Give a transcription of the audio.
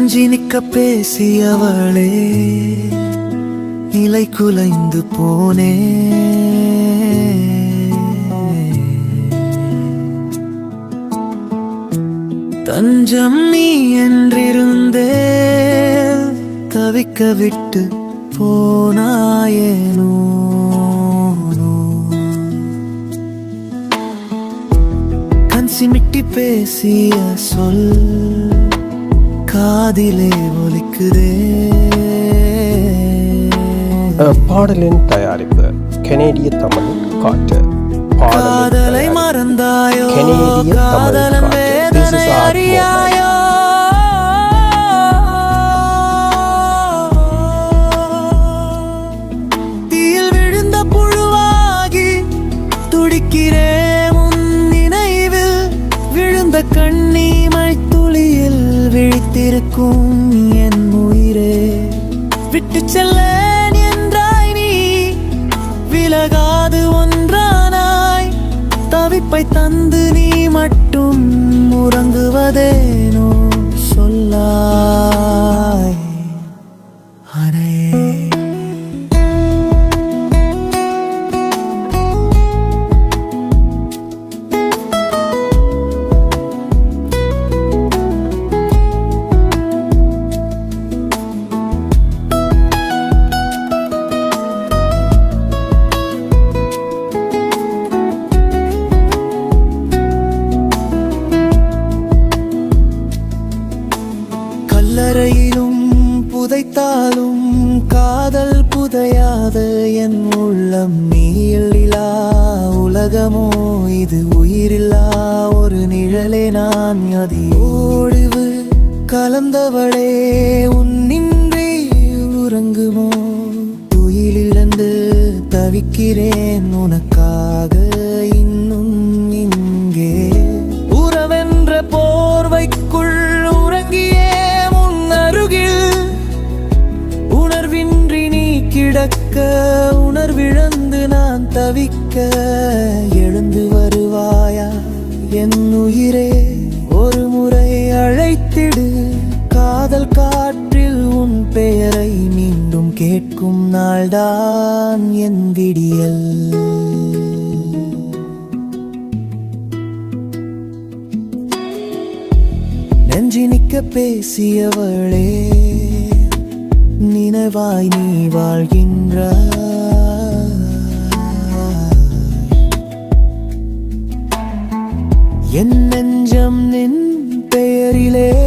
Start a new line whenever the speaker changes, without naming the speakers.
நெஞ்சி நிக்க பேசியவளே நிலை குலைந்து போனே. தஞ்சம் நீ என்றிருந்தே தவிக்க விட்டு போனாயேனோ. கண் சிமிட்டி பேசிய சொல் காதிலே ஒலிக்குதே.
பாடலின் தயாரிப்பு. கனேடிய தமிழ் காற்று.
காதலை மறந்தாயோ? காதலன் வேதனை அறியாயோ? விழித்திருக்கும் என் உயிரே. விட்டு செல்ல என்றாய் நீ. விலகாது ஒன்றானாய். தவிப்பை தந்து நீ மட்டும் உறங்குவ காதல் என் உள்ளம் நீயில்லா உலகமோ இது உயிரில்லா. ஒரு நிழலே நான் அதி ஓடிவு. கலந்தவளே உன்னின்றி உறங்குமோ? துயிலிழந்து தவிக்கிறேன் உனக்காக இன்னும் இங்கே. உறவென்ற போர்வைக்குள் உறங்கியே முன்னருகில் உணர்வின் கிடக்க உணர்விழந்து நான் தவிக்க எழுந்து வருவாயா? என் உயிரே ஒரு முறை அழைத்திடு. காதல் காற்றில் உன் பெயரை மீண்டும் கேட்கும் நாள்தான் என் விடியல். நெஞ்சி நிக்க பேசியவளே நினைவாய் நீ வாழ்கின்ற. என் நெஞ்சம் நின் பெயரிலே